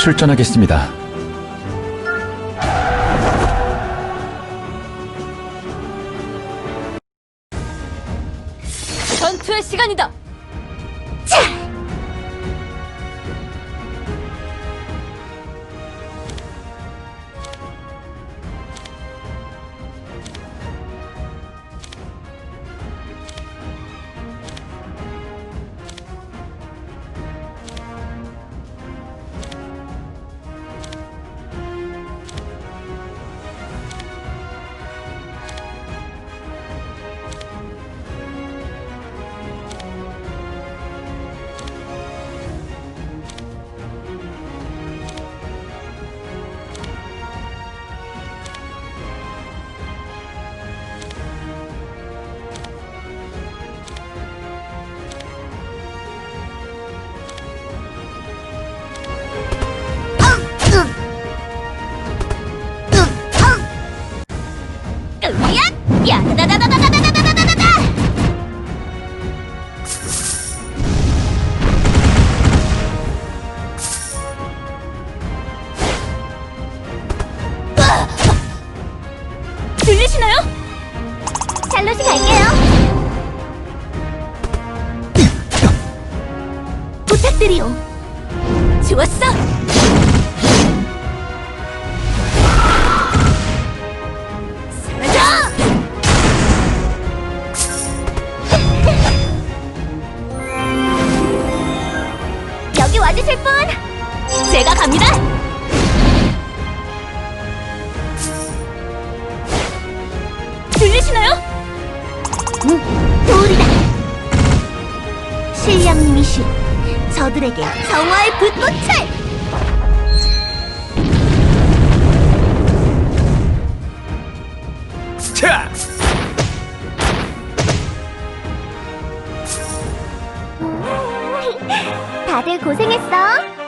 출전하겠습니다. 전투의 시간이다. 으 야! 좋았어. 여기 와주실 분? 제가 갑니다. 들리시나요? 응, 도울이다. 실령님이시 저들에게 정화의 불꽃을! 차! 다들 고생했어.